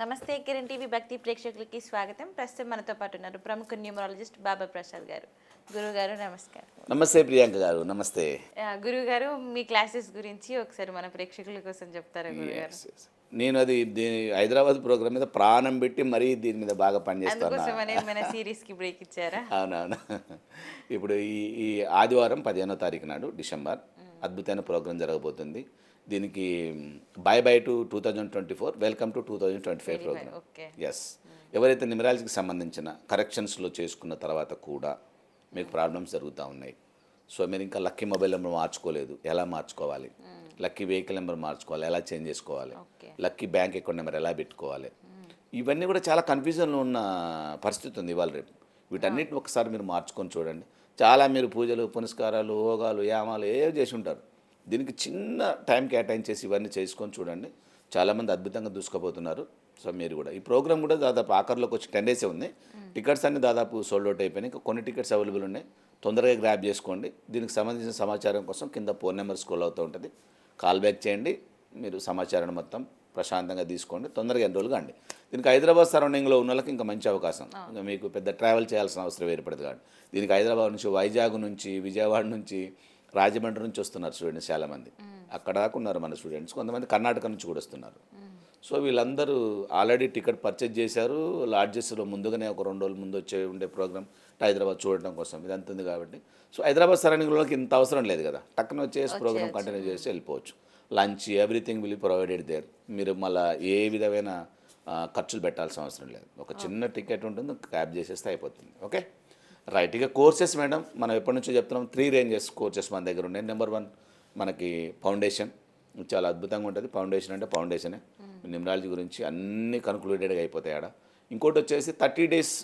నమస్తే కిరణ్ టీవీ భక్తి ప్రేక్షకులకి స్వాగతం. ప్రస్తుతం మనతో పాటు ఉన్నారు ప్రముఖ న్యూమరాలజిస్ట్ బాబా ప్రసాద్ గారు. గురువు గారు నమస్కారం. నమస్తే ప్రియాంక గారు. నమస్తే. గురువు గారు మీ క్లాసెస్ గురించి ఒకసారి మన ప్రేక్షకుల కోసం చెప్తారా గురువు గారు. నేను అది దీని హైదరాబాద్ ప్రోగ్రామ్ మీద ప్రాణం పెట్టి మరీ దీని మీద బాగా పనిచేస్తాను అందుకోసమనే మన సిరీస్కి బ్రేక్ ఇచ్చారా? అవునవును. ఇప్పుడు ఈ ఈ ఆదివారం పదిహేనో తారీఖు నాడు డిసెంబర్ అద్భుతమైన ప్రోగ్రాం జరగబోతుంది. దీనికి bye bye to two thousand twenty four welcome to two thousand twenty five programme. Yes ఎవరైతే నిమరాలజీకి సంబంధించిన కరెక్షన్స్లో చేసుకున్న తర్వాత కూడా మీకు ప్రాబ్లమ్స్ జరుగుతూ ఉన్నాయి. సో మీరు ఇంకా లక్కీ మొబైల్ నెంబర్ మార్చుకోలేదు. ఎలా మార్చుకోవాలి? లక్కీ వెహికల్ నెంబర్ మార్చుకోవాలి. ఎలా చేంజ్ చేసుకోవాలి? లక్కీ బ్యాంక్ అకౌంట్ నెంబర్ ఎలా పెట్టుకోవాలి? ఇవన్నీ కూడా చాలా కన్ఫ్యూజన్లో ఉన్న పరిస్థితి ఉంది ఇవాళ రేపు. వీటన్నిటిని ఒకసారి మీరు మార్చుకొని చూడండి. చాలా మీరు పూజలు పునస్కారాలు హోగాలు యామాలు ఏవి చేసి ఉంటారు? దీనికి చిన్న టైం కేటాయించేసి ఇవన్నీ చేసుకొని చూడండి. చాలామంది అద్భుతంగా దూసుకుపోతున్నారు. సో మీరు కూడా. ఈ ప్రోగ్రామ్ కూడా దాదాపు ఆఖరిలోకి వచ్చి టెన్ డేసే ఉంది. టికెట్స్ అన్ని దాదాపు సోల్డ్ అవుట్ అయిపోయినాయి. ఇంకా కొన్ని టికెట్స్ అవైలబుల్ ఉన్నాయి. తొందరగా గ్రాప్ చేసుకోండి. దీనికి సంబంధించిన సమాచారం కోసం కింద ఫోన్ నెంబర్ స్కూల్ అవుతూ ఉంటుంది. కాల్ బ్యాక్ చేయండి. మీరు సమాచారాన్ని మొత్తం ప్రశాంతంగా తీసుకోండి. తొందరగా ఎన్రోల్ కాండి. దీనికి హైదరాబాద్ సరౌండింగ్లో ఉన్న వాళ్ళకి ఇంకా మంచి అవకాశం. మీకు పెద్ద ట్రావెల్ చేయాల్సిన అవసరం ఏర్పడదు కాబట్టి. దీనికి హైదరాబాద్ నుంచి వైజాగ్ నుంచి విజయవాడ నుంచి రాజమండ్రి నుంచి వస్తున్నారు స్టూడెంట్స్ చాలామంది. అక్కడ దాకా ఉన్నారు మన స్టూడెంట్స్. కొంతమంది కర్ణాటక నుంచి కూడా వస్తున్నారు. సో వీళ్ళందరూ ఆల్రెడీ టికెట్ పర్చేజ్ చేశారు. లాడ్జెస్లో ముందుగానే ఒక రెండు రోజుల ముందు వచ్చే ఉండే ప్రోగ్రామ్ హైదరాబాద్ చూడడం కోసం. ఇదంతా ఉంది కాబట్టి. సో హైదరాబాద్ సరౌండింగ్లోకి ఇంత అవసరం లేదు కదా. టక్కున వచ్చేసి ప్రోగ్రామ్ కంటిన్యూ చేసి వెళ్ళిపోవచ్చు. Lunch everything will provided there. మీరు మళ్ళీ ఏ విధమైన ఖర్చులు పెట్టాల్సిన అవసరం లేదు. ఒక చిన్న టికెట్ ఉంటుంది క్యాబ్ చేసేస్తే అయిపోతుంది. ఓకే? రైట్ ఇక కోర్సెస్ మేడం మనం ఎప్పటి నుంచో చెప్తున్నాం త్రీ రేంజెస్ కోర్సెస్ మన దగ్గర ఉన్నాయి. నెంబర్ వన్ మనకి ఫౌండేషన్ చాలా అద్భుతంగా ఉంటుంది. ఫౌండేషన్ అంటే ఫౌండేషనే న్యూమరాలజీ గురించి అన్ని కన్క్లూడెడ్గా అయిపోతాయి ఆడ. ఇంకోటి వచ్చేసి థర్టీ డేస్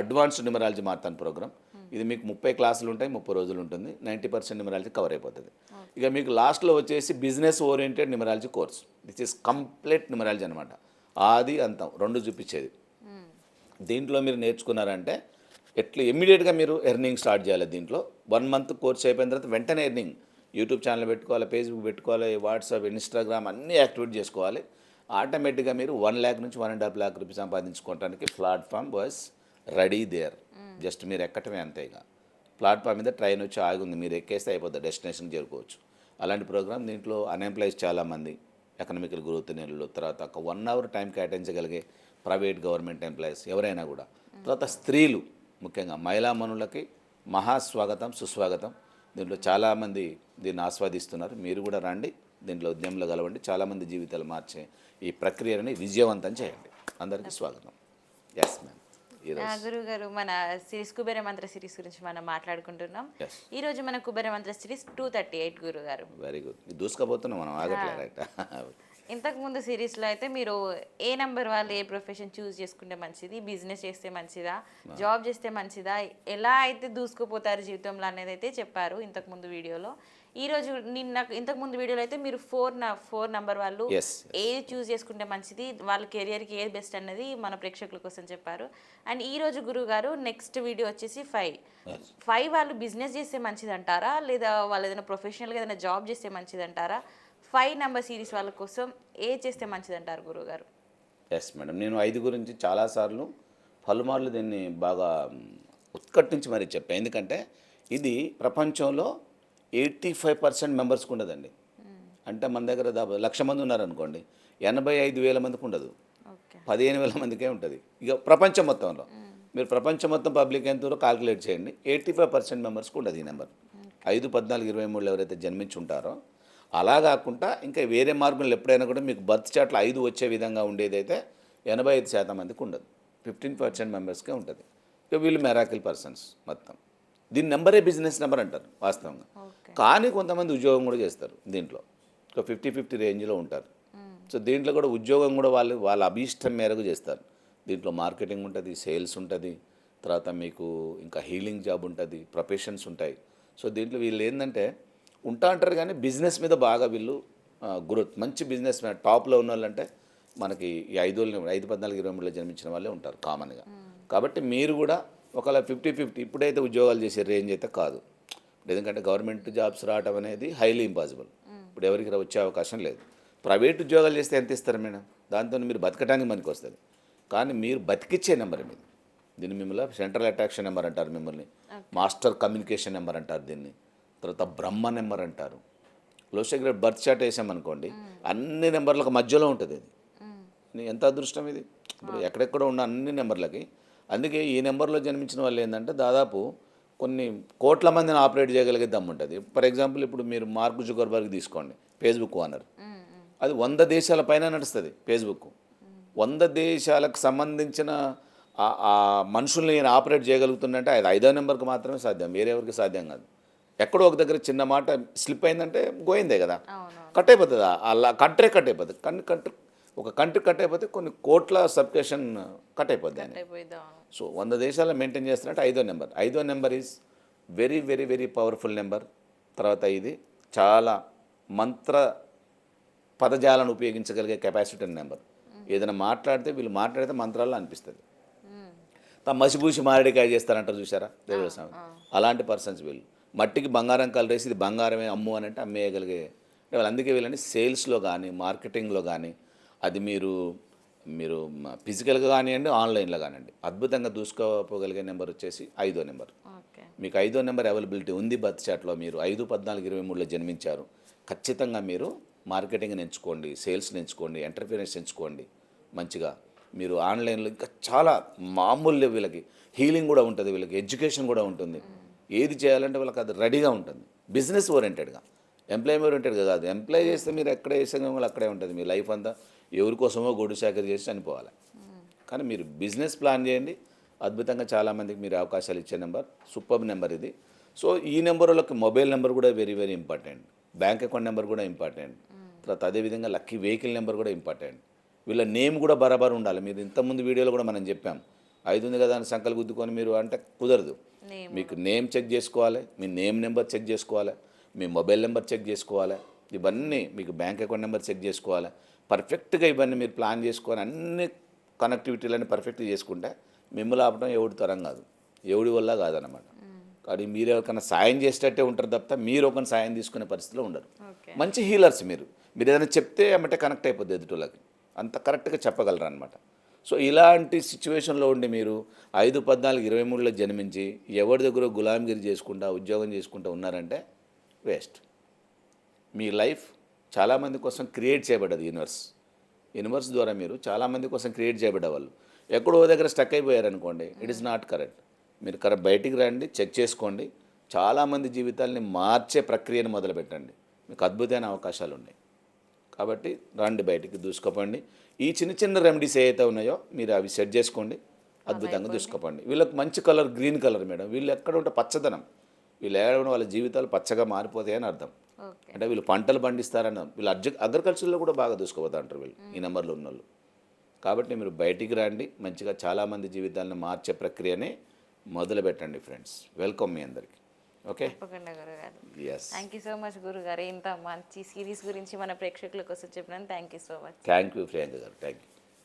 అడ్వాన్స్డ్ న్యూమరాలజీ మారుతాను ప్రోగ్రామ్ ఇది మీకు ముప్పై క్లాసులు ఉంటాయి ముప్పై రోజులు ఉంటుంది. నైంటీ పర్సెంట్ న్యూమరాలజీ కవర్ అయిపోతుంది. ఇక మీకు లాస్ట్లో వచ్చేసి business oriented numerology course this is complete numerology అనమాట ఆది అంతం రెండు చూపించేది. దీంట్లో మీరు నేర్చుకున్నారంటే ఎట్లా ఇమ్మీడియట్గా మీరు ఎర్నింగ్ స్టార్ట్ చేయాలి దీంట్లో? వన్ మంత్ కోర్స్ అయిపోయిన తర్వాత వెంటనే ఎర్నింగ్. యూట్యూబ్ ఛానల్ పెట్టుకోవాలి ఫేస్బుక్ పెట్టుకోవాలి వాట్సాప్ ఇన్స్టాగ్రామ్ అన్నీ యాక్టివేట్ చేసుకోవాలి. ఆటోమేటిక్గా మీరు వన్ ల్యాక్ నుంచి one and half lakh rupees సంపాదించుకోవడానికి platform was ready there. Just మీరు ఎక్కటమే అంతే ఇక. ప్లాట్ఫామ్ మీద ట్రైన్ వచ్చి ఆగుంది మీరు ఎక్కేస్తే అయిపోతుంది డెస్టినేషన్ చేరుకోవచ్చు. అలాంటి ప్రోగ్రామ్ దీంట్లో అన్ఎంప్లాయీస్ చాలామంది ఎకనామికల్ గ్రోత్ నెలలు తర్వాత ఒక వన్ అవర్ టైం కేటాయించగలిగే ప్రైవేట్ గవర్నమెంట్ ఎంప్లాయీస్ ఎవరైనా కూడా. తర్వాత స్త్రీలు. ముఖ్యంగా మహిళా మనులకి మహాస్వాగతం సుస్వాగతం. దీంట్లో చాలామంది దీన్ని ఆస్వాదిస్తున్నారు. మీరు కూడా రండి దీంట్లో ఉద్యమంలో కలవండి. చాలామంది జీవితాలు మార్చే ఈ ప్రక్రియని విజయవంతం చేయండి. అందరికీ స్వాగతం. ఎస్ మ్యామ్ గురువు గారు మన సిరీస్ కుబేర మంత్ర సిరీస్ గురించి మనం మాట్లాడుకుంటున్నాం. ఈ రోజు మన కుబేర మంత్ర సిరీస్ టూ థర్టీ ఎయిట్ గురువు గారు వెరీ గుడ్ దూసుకపోతున్నాం మనం ఆగట్లే రైట్ ఇంతకు ముందు సిరీస్లో అయితే మీరు ఏ నెంబర్ వాళ్ళు ఏ ప్రొఫెషన్ చూస్ చేసుకుంటే మంచిది? బిజినెస్ చేస్తే మంచిదా? జాబ్ చేస్తే మంచిదా? ఎలా అయితే దూసుకుపోతారు జీవితంలో అనేది అయితే చెప్పారు ఇంతకు ముందు వీడియోలో. ఈ రోజు నిన్న ఇంతకు ముందు వీడియోలో అయితే మీరు ఫోర్ ఫోర్ నెంబర్ వాళ్ళు ఏది చూస్ చేసుకుంటే మంచిది? వాళ్ళ కెరియర్కి ఏది బెస్ట్ అన్నది మన ప్రేక్షకుల కోసం చెప్పారు. అండ్ ఈ రోజు గురువు గారు నెక్స్ట్ వీడియో వచ్చేసి ఫైవ్. ఫైవ్ వాళ్ళు బిజినెస్ చేస్తే మంచిది అంటారా లేదా వాళ్ళు ఏదైనా ప్రొఫెషనల్గా ఏదైనా జాబ్ చేస్తే మంచిది అంటారా ఫైవ్ నెంబర్ సిరీస్ వాళ్ళ కోసం ఏ చేస్తే మంచిది అంటారు గురువు గారు ఎస్ మేడం నేను ఐదు గురించి చాలాసార్లు పలుమార్లు దీన్ని బాగా మ్, ఉత్కట్టించి మరీ చెప్పాను ఎందుకంటే ఇది ప్రపంచంలో ఎయిటీ ఫైవ్ పర్సెంట్ మెంబర్స్కి ఉండదండి. అంటే మన దగ్గర దాదాపు లక్ష మంది ఉన్నారనుకోండి ఎనభై ఐదు వేల మందికి ఉండదు. పదిహేను వేల మందికే ఉంటుంది. ఇక ప్రపంచం మొత్తంలో. మీరు ప్రపంచం మొత్తం పబ్లిక్ ఎంతో కాల్కులేట్ చేయండి. ఎయిటీ ఫైవ్ పర్సెంట్ మెంబర్స్కి ఉండదు ఈ నెంబర్ ఐదు పద్నాలుగు ఇరవై మూడులో ఎవరైతే జన్మించి ఉంటారో అలా కాకుండా ఇంకా వేరే మార్గంలో ఎప్పుడైనా కూడా మీకు బర్త్ చాట్లో ఐదు వచ్చే విధంగా ఉండేదైతే ఎనభై ఐదు శాతం మందికి ఉండదు. ఫిఫ్టీన్ పర్సెంట్ మెంబర్స్కే ఉంటుంది. ఇక వీళ్ళు మెరాకిల్ పర్సన్స్ మొత్తం. దీని నెంబరే బిజినెస్ నెంబర్ అంటారు వాస్తవంగా. కానీ కొంతమంది ఉద్యోగం కూడా చేస్తారు దీంట్లో. ఒక ఫిఫ్టీ ఫిఫ్టీ రేంజ్లో ఉంటారు. సో దీంట్లో కూడా ఉద్యోగం కూడా వాళ్ళు వాళ్ళ అభీష్టం మేరకు చేస్తారు. దీంట్లో మార్కెటింగ్ ఉంటుంది సేల్స్ ఉంటుంది తర్వాత మీకు ఇంకా హీలింగ్ జాబ్ ఉంటుంది ప్రొఫెషన్స్ ఉంటాయి. సో దీంట్లో వీళ్ళు ఏంటంటే ఉంటా అంటారు కానీ బిజినెస్ మీద బాగా వీళ్ళు గ్రోత్. మంచి బిజినెస్ మ్యాన్ టాప్లో ఉన్న వాళ్ళంటే మనకి ఈ ఐదు ఐదు పద్నాలుగు ఇరవై మూడులో జన్మించిన వాళ్ళే ఉంటారు కామన్గా. కాబట్టి మీరు కూడా ఒకవేళ ఫిఫ్టీ ఫిఫ్టీ ఇప్పుడైతే ఉద్యోగాలు చేసే రేంజ్ అయితే కాదు. ఎందుకంటే గవర్నమెంట్ జాబ్స్ రావడం అనేది హైలీ ఇంపాసిబుల్. ఇప్పుడు ఎవరికి వచ్చే అవకాశం లేదు. ప్రైవేట్ ఉద్యోగాలు చేస్తే ఎంత ఇస్తారు మేడం? దాంతో మీరు బతకడానికి మనకి వస్తుంది. కానీ మీరు బతికిచ్చే నెంబర్ మీది. దీన్ని మిమ్మల్ని సెంట్రల్ అట్రాక్షన్ నెంబర్ అంటారు మిమ్మల్ని. మాస్టర్ కమ్యూనికేషన్ నెంబర్ అంటారు దీన్ని. తర్వాత బ్రహ్మ నెంబర్ అంటారు. లోషగ్ర బర్త్ చార్ట్ వేసామనుకోండి అన్ని నెంబర్లకు మధ్యలో ఉంటుంది ఇది నీ- ఎంత అదృష్టం ఇది? ఇప్పుడు ఎక్కడెక్కడ ఉన్న అన్ని నెంబర్లకి. అందుకే ఈ నెంబర్లో జన్మించిన వాళ్ళు ఏంటంటే దాదాపు కొన్ని కోట్ల మందిని ఆపరేట్ చేయగలిగే దమ్ము ఉంటుంది. ఫర్ ఎగ్జాంపుల్ ఇప్పుడు మీరు మార్క్ జుగర్బర్గ్ తీసుకోండి ఫేస్బుక్ ఓనర్. అది వంద దేశాల పైన నడుస్తుంది ఫేస్బుక్. వంద దేశాలకు సంబంధించిన ఆ- మనుషుల్ని నేను ఆపరేట్ చేయగలుగుతుందంటే అది ఐదో నెంబర్కి మాత్రమే సాధ్యం వేరే ఎవరికి సాధ్యం కాదు. ఎక్కడో ఒక దగ్గర చిన్న మాట స్లిప్ అయిందంటే గోయిందే కదా. కట్ అయిపోతుంది? అలా కంట్రీ కట్ అయిపోతుంది కన్ కంట్రీ ఒక కంట్రీ కట్ అయిపోతే కొన్ని కోట్ల సబ్స్క్రిప్షన్ కట్ అయిపోద్ది అని సో వంద దేశాల్లో మెయింటైన్ చేస్తున్నట్టు ఐదో నెంబర్ ఐదో number is very very very powerful number తర్వాత ఇది చాలా మంత్ర పదజాలను ఉపయోగించగలిగే కెపాసిటీ నెంబర్ ఏదైనా మాట్లాడితే వీళ్ళు మాట్లాడితే మంత్రాల్లో అనిపిస్తుంది. తమ మసిపూసి మారేడికాయ చేస్తారంటారు చూసారా దేవుడు అలాంటి పర్సన్స్ వీళ్ళు. మట్టికి బంగారం కలరేసి ఇది బంగారమే అమ్ము అని అంటే అమ్మేయగలిగే. అంటే వాళ్ళు అందుకే వీళ్ళని సేల్స్లో కానీ మార్కెటింగ్లో కానీ అది మీరు మీరు ఫిజికల్గా కానివ్వండి ఆన్లైన్లో కానివ్వండి. అద్భుతంగా దూసుకోపోగలిగే నెంబర్ వచ్చేసి ఐదో నెంబర్. మీకు ఐదో నెంబర్ అవైలబిలిటీ ఉంది బర్త్ చాట్లో మీరు ఐదు పద్నాలుగు ఇరవై మూడులో జన్మించారు. ఖచ్చితంగా మీరు మార్కెటింగ్ని ఎంచుకోండి సేల్స్ని ఎంచుకోండి ఎంటర్ప్రీనర్స్ ఎంచుకోండి. మంచిగా మీరు ఆన్లైన్లో ఇంకా చాలా మామూలు వీళ్ళకి హీలింగ్ కూడా ఉంటుంది వీళ్ళకి ఎడ్యుకేషన్ కూడా ఉంటుంది. ఏది చేయాలంటే వాళ్ళకి అది రెడీగా ఉంటుంది. బిజినెస్ ఓరియంటెడ్గా. ఎంప్లాయ్ ఓరియంటెడ్గా కాదు ఎంప్లాయ్ చేస్తే మీరు ఎక్కడ వేసే వాళ్ళు అక్కడే ఉంటుంది. మీ లైఫ్ అంతా ఎవరి కోసమో గొడు చాకరీ చేసి చనిపోవాలి. కానీ మీరు బిజినెస్ ప్లాన్ చేయండి. అద్భుతంగా చాలామందికి మీరు అవకాశాలు ఇచ్చే నెంబర్. సూపర్ నెంబర్ ఇది. సో ఈ నెంబర్ వాళ్ళకి మొబైల్ నెంబర్ కూడా very very important. Bank account number కూడా ఇంపార్టెంట్. తర్వాత అదేవిధంగా లక్కీ వెహికల్ నెంబర్ కూడా ఇంపార్టెంట్. వీళ్ళ నేమ్ కూడా బరాబర్ ఉండాలి. మీరు ఇంతకుముందు వీడియోలో కూడా మనం చెప్పాం. ఐదు ఉంది కదా అని సంకలు గుద్దుకొని మీరు అంటే కుదరదు. మీకు నేమ్ చెక్ చేసుకోవాలి మీ నేమ్ నెంబర్ చెక్ చేసుకోవాలి మీ మొబైల్ నెంబర్ చెక్ చేసుకోవాలి ఇవన్నీ మీకు బ్యాంక్ అకౌంట్ నెంబర్ చెక్ చేసుకోవాలి. పర్ఫెక్ట్గా ఇవన్నీ మీరు ప్లాన్ చేసుకొని అన్ని కనెక్టివిటీలన్నీ పర్ఫెక్ట్గా చేసుకుంటే మిమ్మల్ని ఆపడం ఎవడి తరం కాదు. ఎవడి వల్ల కాదనమాట కానీ మీరు ఎవరికైనా సాయం చేసేటట్టే ఉంటారు తప్ప మీరు ఒకరిని సాయం తీసుకునే పరిస్థితిలో ఉండరు. మంచి హీలర్స్ మీరు. మీరు ఏదైనా చెప్తే ఏమంటే కనెక్ట్ అయిపోద్ది ఎదుటివాళ్ళకి అంత కరెక్ట్గా చెప్పగలరు అనమాట సో ఇలాంటి సిచ్యువేషన్లో ఉండి మీరు ఐదు పద్నాలుగు ఇరవై మూడులో జన్మించి ఎవరి దగ్గర గులాంగిరి చేసుకుంటా ఉద్యోగం చేసుకుంటా ఉన్నారంటే వేస్ట్. మీ లైఫ్ చాలామంది కోసం క్రియేట్ చేయబడ్డది యూనివర్స్. యూనివర్స్ ద్వారా మీరు చాలామంది కోసం క్రియేట్ చేయబడ్డవాళ్ళు. ఎక్కడో దగ్గర స్టక్ అయిపోయారనుకోండి ఇట్ ఈస్ నాట్ కరెక్ట్ మీరు కరెక్ట్ బయటికి రండి చెక్ చేసుకోండి. చాలామంది జీవితాల్ని మార్చే ప్రక్రియను మొదలుపెట్టండి. మీకు అద్భుతమైన అవకాశాలు ఉన్నాయి కాబట్టి రండి బయటికి దూసుకుపోండి. ఈ చిన్న చిన్న రెమెడీస్ ఏవైతే ఉన్నాయో మీరు అవి సెట్ చేసుకోండి. అద్భుతంగా దూసుకుపోండి. వీళ్ళకి మంచి కలర్ గ్రీన్ కలర్ మేడం వీళ్ళు ఎక్కడ ఉంటే పచ్చదనం. వీళ్ళు ఏడవడం వాళ్ళ జీవితాలు పచ్చగా మారిపోతాయని అర్థం. అంటే వీళ్ళు పంటలు పండిస్తారని వీళ్ళు అర్జ అగ్రికల్చర్లో కూడా బాగా దూసుకోపోతా అంటారు వీళ్ళు ఈ నెంబర్లో ఉన్న వాళ్ళు కాబట్టి మీరు బయటికి రండి. మంచిగా చాలామంది జీవితాలను మార్చే ప్రక్రియనే మొదలు పెట్టండి ఫ్రెండ్స్ వెల్కమ్ మీ అందరికీ. ఓకే? తప్పకుండా గురుగారు. థ్యాంక్ యూ సో మచ్ గురుగారు. ఇంత మంచి సిరీస్ గురించి మన ప్రేక్షకుల కోసం చెప్పినాను thank you so much thank you Priyanka గారు. Thank you